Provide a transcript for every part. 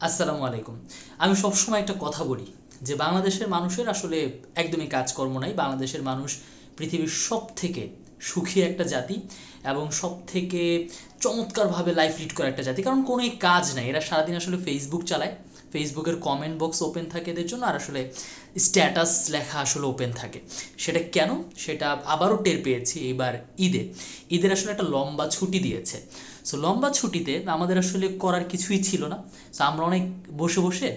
আসসালামু আলাইকুম। আমি সবসময় একটা কথা বলি যে বাংলাদেশের মানুষের আসলে একদমই কাজকর্ম নাই। বাংলাদেশের মানুষ পৃথিবীর সব থেকে সুখী একটা জাতি এবং সব থেকে চমৎকারভাবে লাইফ লিড করা একটা জাতি। কারণ কোনো কাজ নাই। এরা সারাদিন আসলে ফেসবুক চালায়। ফেসবুকের কমেন্ট বক্স ওপেন থাকে এদের জন্য। আর আসলে স্ট্যাটাস লেখা আসলে ওপেন থাকে। সেটা কেন? সেটা আবারও টের পেয়েছি এবার ঈদে। ঈদের আসলে একটা লম্বা ছুটি দিয়েছে। সো লম্বা ছুটিতে আমাদের আসলে করার কিছুই ছিল না। সো আমরা অনেক বসে বসে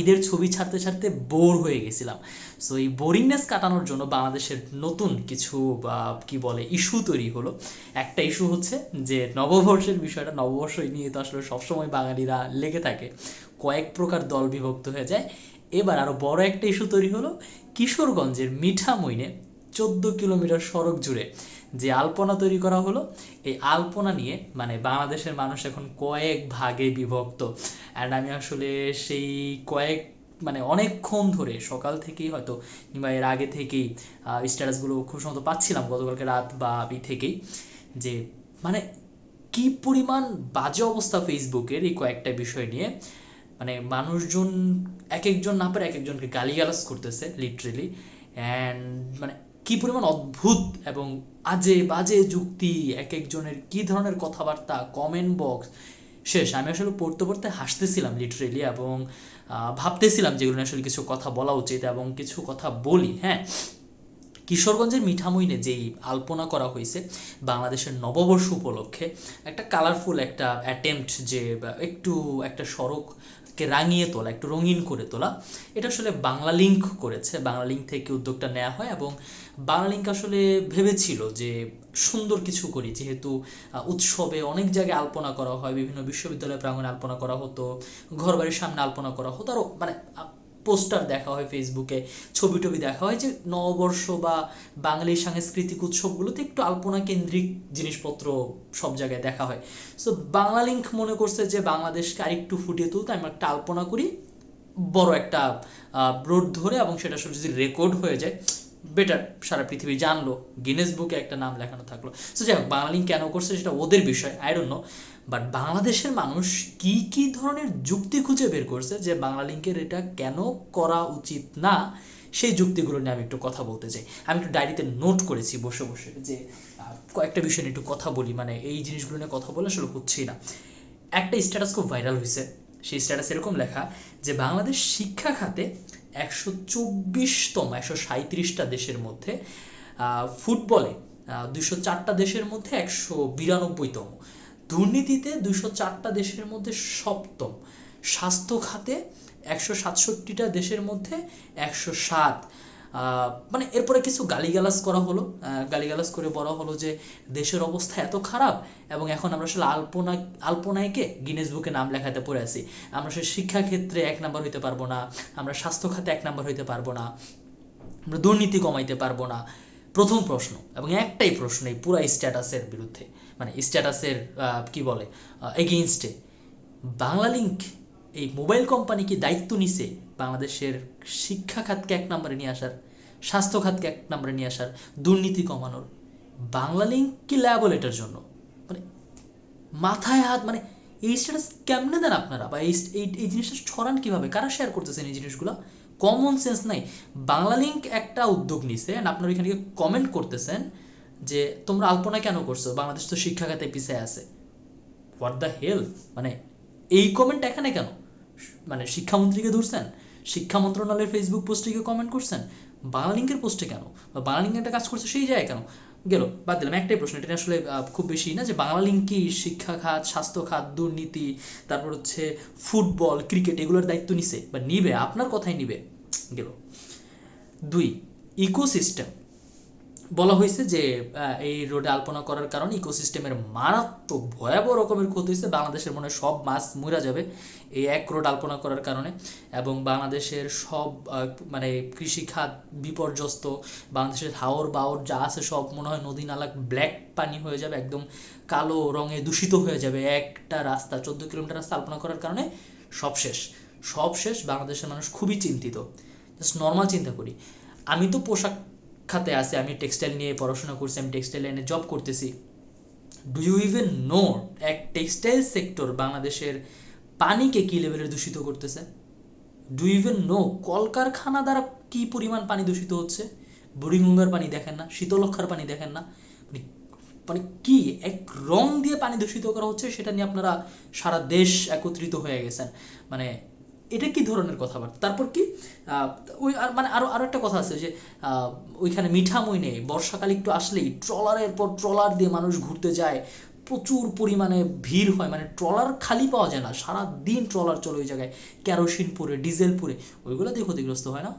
ঈদের ছবি ছাড়তে ছাড়তে বোর হয়ে গেছিলাম। সো এই বোরিংনেস কাটানোর জন্য বাংলাদেশের নতুন কিছু কি বলে ইস্যু তৈরি হলো। একটা ইস্যু হচ্ছে যে নববর্ষের বিষয়টা, নববর্ষ নিয়ে তো আসলে সবসময় বাঙালিরা লেগে থাকে। কয়েক প্রকার দল বিভক্ত হয়ে যায়। এবার আরও বড় একটা ইস্যু তৈরি হলো কিশোরগঞ্জের মিঠামইনে চোদ্দ কিলোমিটার সড়ক জুড়ে। যে আলপনা তৈরি করা হলো, এই আলপনা নিয়ে মানে বাংলাদেশের মানুষ এখন কয়েক ভাগে বিভক্ত। অ্যান্ড আমি আসলে সেই কয়েক মানে অনেকক্ষণ ধরে সকাল থেকেই হয়তো কিংবা এর আগে থেকেই স্ট্যাটাসগুলো খুব সম্ভবত পাচ্ছিলাম গতকালকে রাত বা ই থেকেই, যে মানে কি পরিমাণ বাজে অবস্থা ফেসবুকের এই কয়েকটা বিষয় নিয়ে। মানে মানুষজন এক একজন না পারে এক একজনকে গালিগালাজ করতেছে লিটারেলি অ্যান্ড মানে কি পরিমাণ অদ্ভুত এবং আজে বাজে যুক্তি, এক একজনের কি ধরনের কথাবার্তা কমেন্ট বক্স শেষ। আমি আসলে পড়তে পড়তে হাসতেছিলাম লিটারেলি এবং ভাবতেছিলাম যেগুলো আসলে কিছু কথা বলা উচিত এবং কিছু কথা বলি হ্যাঁ? কিশোরগঞ্জের মিঠামইনে যেই আলপনা করা হয়েছে, বাংলাদেশের নববর্ষ উপলক্ষে একটা কালারফুল একটা অ্যাটেম্পট যে একটু একটা সড়ককে রাঙিয়ে তোলা, একটু রঙিন করে তোলা, এটা আসলে বাংলা লিঙ্ক করেছে। বাংলা লিঙ্ক থেকে উদ্যোগটা নেওয়া হয় এবং বাংলা লিঙ্ক আসলে ভেবেছিল যে সুন্দর কিছু করি, যেহেতু উৎসবে অনেক জায়গায় আলপনা করা হয়, বিভিন্ন বিশ্ববিদ্যালয় প্রাঙ্গণে আলপনা করা হতো, ঘরবাড়ির সামনে আলপনা করা হতো আরও মানে পোস্টার দেখা হয় ফেসবুকে ছবি টবি দেখা হয় যে নববর্ষ বা বাঙালি সাংস্কৃতিক উৎসবগুলোতে একটু আলপনা কেন্দ্রিক জিনিসপত্র সব জায়গায় দেখা হয়। সো বাংলা লিঙ্ক মনে করছে যে বাংলাদেশকে আরেকটু ফুটিয়ে তুলতে আমরা একটা আলপনা করি, বড় একটা রোড ধরে এবং সেটা যদি রেকর্ড হয়ে যায় বেটার সারা পৃথিবী জানলো গিনেস বুকে একটা নাম লেখানো থাকল। সো যাই হোক বাংলা লিঙ্ক কেন করছে সেটা ওদের বিষয় আই ডোন্ট নো বাট বাংলাদেশের মানুষ কি কি ধরনের যুক্তি খুঁজে বের করছে যে বাংলা লিঙ্কের এটা কেন করা উচিত না, সেই যুক্তিগুলো নিয়ে আমি একটু কথা বলতে চাই। আমি একটু ডায়েরিতে নোট করেছি বসে বসে যে কয়েকটা বিষয় নিয়ে একটু কথা বলি মানে এই জিনিসগুলো নিয়ে কথা বলে আসলে হচ্ছেই না। একটা স্ট্যাটাস খুব ভাইরাল হয়েছে সেই স্ট্যাটাস এরকম লেখা যে বাংলাদেশ শিক্ষা খাতে একশো চব্বিশতম, একশো সাঁত্রিশটা দেশের মধ্যে ফুটবলে দুশো চারটা দেশের মধ্যে একশো বিরানব্বইতম। দুর্নীতিতে দুশো চারটা দেশের মধ্যে সপ্তম। স্বাস্থ্য খাতে একশো সাতষট্টিটা দেশের মধ্যে একশো সাত। মানে এরপরে কিছু গালিগালাজ করা হলো। গালিগালাজ করে বলা হলো যে দেশের অবস্থা এত খারাপ এবং এখন আমরা আসলে আলপনা আলপনায়কে গিনেস বুকে নাম লেখাতে পড়ে আছি। আমরা আসলে শিক্ষাক্ষেত্রে এক নাম্বার হইতে পারব না, আমরা স্বাস্থ্য খাতে এক নাম্বার হইতে পারব না, আমরা দুর্নীতি কমাইতে পারব না। প্রথম প্রশ্ন এবং একটাই প্রশ্ন এই পুরা স্ট্যাটাসের বিরুদ্ধে মানে স্ট্যাটাসের কি বলে এগেইনস্টে বাংলা লিঙ্ক এই মোবাইল কোম্পানি কি দায়িত্ব নিছে? বাংলাদেশের শিক্ষা খাতকে এক নম্বরে নিয়ে আসার, স্বাস্থ্য খাতকে এক নম্বরে নিয়ে আসার, দুর্নীতি কমানোর, বাংলা লিঙ্ক কি ল্যাবল এটার জন্য? মানে মাথায় হাত মানে এই স্ট্যাটাস কেমনে দেন আপনারা? বা এই এই জিনিসটা ছড়ান কীভাবে? কারা শেয়ার করতেছেন এই জিনিসগুলো? কমন সেন্স নাই। বাংলা লিঙ্ক একটা উদ্যোগ নিছে আপনারা এখানে কমেন্ট করতেছেন যে, তোমরা আলপনা কেন করছ? বাংলাদেশ তো শিক্ষা খাতে পিছিয়ে আছে। হোয়াট দ্য হেল মানে এই কমেন্ট এখানে কেন? মানে শিক্ষামন্ত্রীকে ধরছেন? শিক্ষা মন্ত্রণালয়ের ফেসবুক পোস্টে গিয়ে কমেন্ট করছেন বাংলালিঙ্কের পোস্টে কেন? বা বাংলালিং একটা কাজ করছে, সেই জায়গায় কেন? গেল, বাদ দিলাম, একটাই প্রশ্ন, এটা আসলে খুব বেশি না যে বাংলালিঙ্ক কি? শিক্ষা খাত, স্বাস্থ্য খাত, দুর্নীতি, তারপর হচ্ছে ফুটবল, ক্রিকেট, এগুলোর দায়িত্ব নিছে, বা নিবে, আপনার কথাই নিবে, গেল। দুই ইকোসিস্টেম বলা হয়েছে যে এই রোডে আলপনা করার কারণে ইকোসিস্টেমের মারাত্মক ভয়াবহ রকমের ক্ষতি হয়েছে। বাংলাদেশের মনে সব মাছ মরা যাবে এই এক রোড আলপনা করার কারণে। এবং বাংলাদেশের সব মানে কৃষিখাত বিপর্যস্ত, বাংলাদেশের হাওর বাওর যা আছে সব মনে হয় নদী নালা ব্ল্যাক পানি হয়ে যাবে, একদম কালো রঙে দূষিত হয়ে যাবে। একটা রাস্তা, চোদ্দ কিলোমিটার রাস্তা আলপনা করার কারণে সব শেষ। সব শেষ, বাংলাদেশের মানুষ খুবই চিন্তিত। জাস্ট নর্মাল চিন্তা করি। আমি তো পোশাক খাতে আছি, আমি টেক্সটাইল নিয়ে পড়াশোনা করছি, আমি টেক্সটাইল লাইনে জব করতেছি। ডু ইউ ইভেন নো এক টেক্সটাইল সেক্টর বাংলাদেশের পানিকে কী লেভেলের দূষিত করতেছে? ডু ইভেন নো কলকারখানা দ্বারা কি পরিমাণ পানি দূষিত হচ্ছে? বুড়িগঙ্গার পানি দেখেন না শীতলক্ষার পানি দেখেন না। মানে মানে কি এক রং দিয়ে পানি দূষিত করা হচ্ছে, সেটা নিয়ে আপনারা সারা দেশ একত্রিত হয়ে গেছেন। মানে এটা কি ধরনের কথাবার্তা? তারপর কি ওই মানে আরও আরও একটা কথা আছে যে ওইখানে মিঠামই নেই, বর্ষাকাল একটু আসলেই ট্রলারের পর ট্রলার দিয়ে মানুষ ঘুরতে যায়, প্রচুর পরিমাণে ভিড় হয় মানে ট্রলার খালি পাওয়া যায় না সারা দিন ট্রলার চলে ওই জায়গায় কেরোসিন পুরে ডিজেল পুরে ওইগুলো দিয়ে ক্ষতিগ্রস্ত হয় না?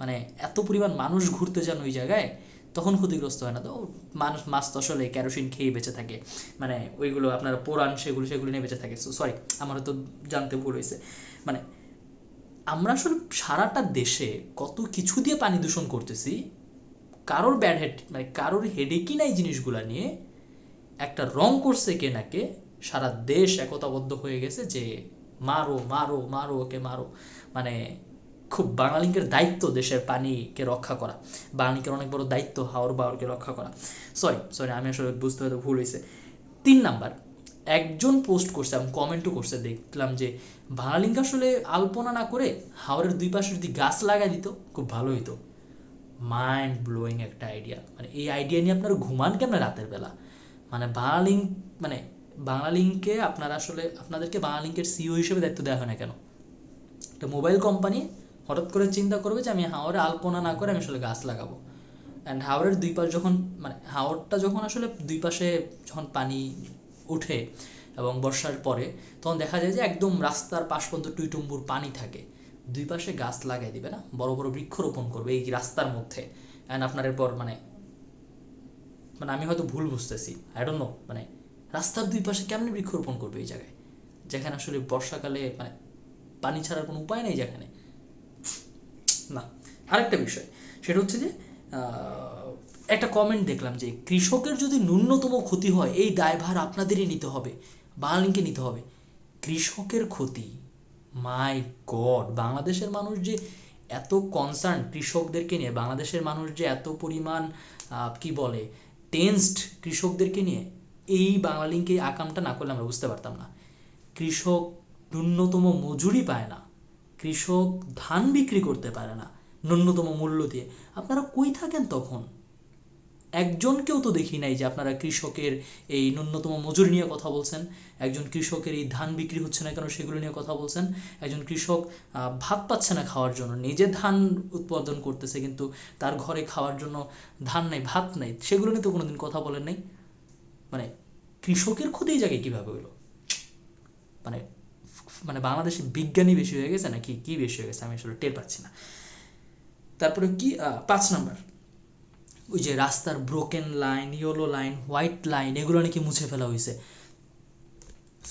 মানে এত পরিমাণ মানুষ ঘুরতে যান ওই জায়গায়, তখন ক্ষতিগ্রস্ত হয় না। তো মানুষ, মাছ তো আসলে কেরোসিন খেয়ে বেঁচে থাকে মানে ওইগুলো আপনার পোড়ান, সেগুলো সেগুলো নিয়ে বেঁচে থাকে। সরি আমার তো জানতে ভুল হয়েছে। মানে আমরা আসলে সারাটা দেশে কত কিছু দিয়ে পানি দূষণ করতেছি, কারোর ব্যাড হেড মানে কারোর হেডেকই নাই জিনিসগুলা নিয়ে, একটা রং করছে কে নাকে সারা দেশ একতাবদ্ধ হয়ে গেছে যে মারো মারো মারো ওকে, মারো। মানে খুব বাঙালিকের দায়িত্ব দেশের পানিকে রক্ষা করা। বাঙালিকের অনেক বড় দায়িত্ব হাওর বাওরকে রক্ষা করা। সরি সরি আমি আসলে বুঝতে হয়তো ভুল হয়েছে তিন নাম্বার একজন পোস্ট করছে এবং কমেন্টও করছে। দেখলাম যে বাঙালিকে আসলে আলপনা না করে হাওরের দুই পাশে যদি গাছ লাগাই দিত, খুব ভালো হইতো। মাইন্ড ব্লোয়িং একটা আইডিয়া মানে এই আইডিয়া নিয়ে আপনারা ঘুমান কেমন রাতের বেলা? মানে বাংলালিঙ্ক মানে বাংলালিঙ্কে আপনারা আসলে, আপনাদেরকে বাংলালিঙ্কের সিও হিসেবে দায়িত্ব দেওয়া হয় না কেন? একটা মোবাইল কোম্পানি হঠাৎ করে চিন্তা করবে যে আমি হাওড়ে আলপনা না করে আমি আসলে গাছ লাগাবো। অ্যান্ড হাওড়ের দুই পাশ যখন মানে হাওড়টা যখন আসলে দুই পাশে যখন পানি ওঠে এবং বর্ষার পরে তখন দেখা যায় যে একদম রাস্তার পাশ পর্যন্ত টুইটুম্বুর পানি থাকে। দুই পাশে গাছ লাগাই দিবে না? বড় বড় বৃক্ষরোপণ করবে এই রাস্তার মধ্যে। অ্যান্ড আপনার এরপর মানে মানে আমি হয়তো ভুল বুঝতেছি। আই ডোন্ট নো মানে রাস্তার দুই পাশে কেমন বৃক্ষরোপণ করবে এই জায়গায়? যেখানে আসলে বর্ষাকালে মানে পানি ছাড়ার কোনো উপায় নেই যেখানে। না, আরেকটা বিষয়। সেটা হচ্ছে যে একটা কমেন্ট দেখলাম যে, কৃষকের যদি ন্যূনতম ক্ষতি হয়, এই দায়ভার আপনাদেরই নিতে হবে বাঙালিকে নিতে হবে। কৃষকের ক্ষতি? মাই গড বাংলাদেশের মানুষ যে এত কনসার্ন কৃষকদেরকে নিয়ে, বাংলাদেশের মানুষ যে এত পরিমাণ কি বলে টেন্সড কৃষকদেরকে নিয়ে, এই বাংলালিংকে আকামটা না করলে আমরা বুঝতে পারতাম না। কৃষক ন্যূনতম মজুরি পায় না, কৃষক ধান বিক্রি করতে পারে না ন্যূনতম মূল্য দিয়ে। আপনারা কই থাকেন তখন? একজনকেও তো দেখি নাই যে আপনারা কৃষকের এই ন্যূনতম মজুরি নিয়ে কথা বলছেন। একজন কৃষকের এই ধান বিক্রি হচ্ছে না কেন সেগুলো নিয়ে কথা বলছেন। একজন কৃষক ভাত পাচ্ছে না খাওয়ার জন্য, নিজে ধান উৎপাদন করতেছে কিন্তু তার ঘরে খাওয়ার জন্য ধান নাই, ভাত নাই, সেগুলো নিয়ে তো কোনোদিন কথা বলেন নাই? মানে কৃষকের ক্ষতি এই জায়গায় কীভাবে হলো? মানে মানে বাংলাদেশে বিজ্ঞানী বেশি হয়ে গেছে নাকি কি বেশি হয়ে গেছে আমি আসলে টের পাচ্ছি না। তারপরে কি পাঁচ নাম্বার। ওই যে রাস্তার broken line yellow line white line এগুলো নাকি মুছে ফেলা হয়েছে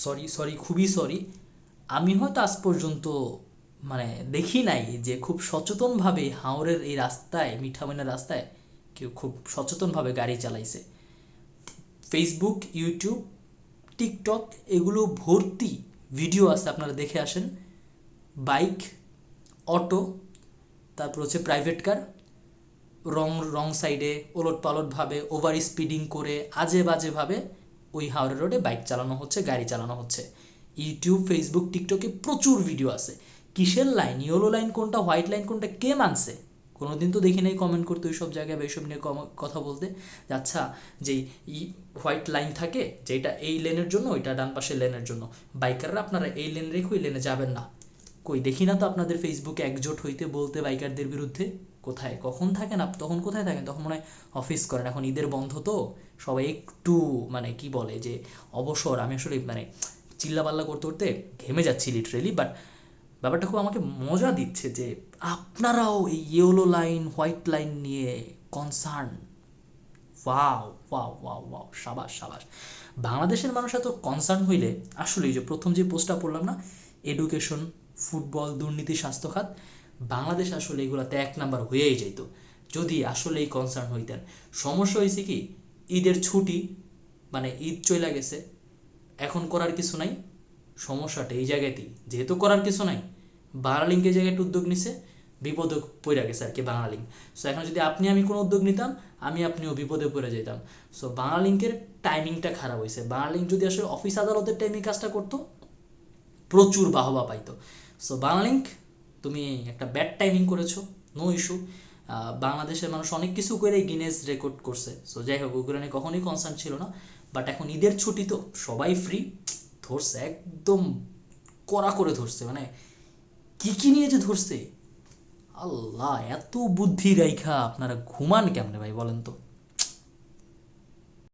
সরি সরি খুবই সরি আমি হয়তো আজ পর্যন্ত মানে দেখি নাই যে খুব সচেতনভাবে হাওরের এই রাস্তায় মিঠামইনের রাস্তায় কেউ খুব সচেতনভাবে গাড়ি চালাইছে। ফেসবুক ইউটিউব টিকটক এগুলো ভর্তি ভিডিও আছে, আপনারা দেখে আসেন। বাইক অটো তারপর হচ্ছে প্রাইভেট কার রং রং সাইডে ওলট পালটভাবে ওভার স্পিডিং করে, আজে বাজেভাবে ওই হাওড়া রোডে বাইক চালানো হচ্ছে, গাড়ি চালানো হচ্ছে। ইউটিউব ফেসবুক টিকটকে প্রচুর ভিডিও আছে। কিসের লাইন ইয়েলো লাইন কোনটা? হোয়াইট লাইন কোনটা? কে মানছে? কোনোদিন তো দেখি নাই কমেন্ট করতে ওইসব জায়গায় বা এইসব নিয়ে কথা বলতে। আচ্ছা যে হোয়াইট লাইন থাকে যেটা এই লেনের জন্য, ওইটা ডান পাশের লেনের জন্য। বাইকাররা আপনারা এই লেন রেখে ওই লেনে যাবেন না। কই, দেখি না তো আপনাদের ফেসবুকে একজোট হইতে বলতে বাইকারদের বিরুদ্ধে। কোথায়, কখন থাকেন আপ, তখন কোথায় থাকেন? তখন মনে হয় অফিস করেন। এখন ঈদের বন্ধ তো, সবাই একটু মানে কি বলে যে অবসর। আমি আসলে মানে চিল্লাপাল্লা করতে করতে ঘেমে যাচ্ছি লিটারেলি বাট ব্যাপারটা খুব আমাকে মজা দিচ্ছে যে আপনারাও এই ইয়েলো লাইন হোয়াইট লাইন নিয়ে concern wow wow wow wow সাবাস সাবাস। বাংলাদেশের মানুষ এত কনসার্ন হইলে আসলে যে প্রথম যে পোস্টটা পড়লাম না এডুকেশন ফুটবল দুর্নীতি স্বাস্থ্য খাত বাংলাদেশ আসলে এগুলাতে এক নাম্বার হয়েই যেত যদি আসলেই কনসার্ন হইতেন। সমস্যা হয়েছে কি, ঈদের ছুটি মানে ঈদ চলে গেছে, এখন করার কিছু নাই। সমস্যাটা এই জায়গাতেই। যেহেতু করার কিছু নাই বাংলালিঙ্ক এই জায়গায় একটা উদ্যোগ নিছে, বিপদে পড়ে গেছে আর কি বাংলালিঙ্ক সো এখন যদি আপনি আমি কোনো উদ্যোগ নিতাম, আমি আপনিও বিপদে পড়ে যেতাম সো বাংলালিঙ্কের টাইমিংটা খারাপ হয়েছে বাংলালিঙ্ক যদি আসলে অফিস আদালতের টাইমে কাজটা করতো, প্রচুর বাহবা পাইতো। সো বাংলালিংক তুমি একটা ব্যাড টাইমিং করেছ নো ইস্যু বাংলাদেশের মানুষ অনেক কিছু করে গিনেস রেকর্ড করছে। সো যাই হোক ওগুলো নিয়ে কখনোই কনসার্ন ছিল না। বাট এখন ঈদের ছুটি তো সবাই ফ্রি ধরছে একদম কড়া করে ধরছে। মানে কি কি নিয়ে যে ধরছে? আল্লাহ, এত বুদ্ধি রাইখা আপনারা ঘুমান কেমনে ভাই বলেন তো?